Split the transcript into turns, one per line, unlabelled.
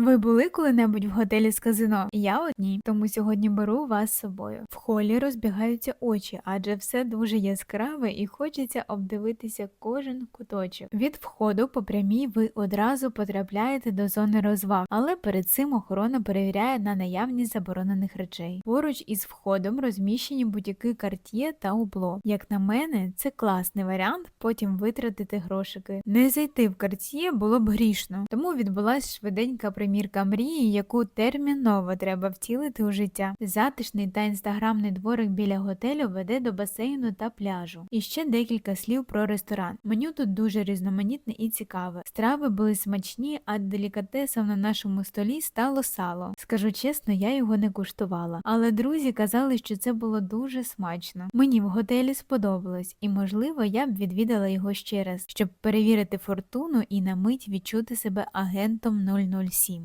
Ви були коли-небудь в готелі з казино? Я от ні, тому сьогодні беру вас з собою. В холі розбігаються очі, адже все дуже яскраве і хочеться обдивитися кожен куточок. Від входу по прямій ви одразу потрапляєте до зони розваг, але перед цим охорона перевіряє на наявність заборонених речей. Поруч із входом розміщені будь-які карт'є та убло. Як на мене, це класний варіант потім витратити грошики. Не зайти в карт'є було б грішно, тому відбулась швиденька примірка мрії, яку терміново треба втілити у життя. Затишний та інстаграмний дворик біля готелю веде до басейну та пляжу. І ще декілька слів про ресторан. Меню тут дуже різноманітне і цікаве. Страви були смачні, а делікатесом на нашому столі стало сало. Скажу чесно, я його не куштувала, але друзі казали, що це було дуже смачно. Мені в готелі сподобалось, і можливо я б відвідала його ще раз, щоб перевірити фортуну і на мить відчути себе агентом 007.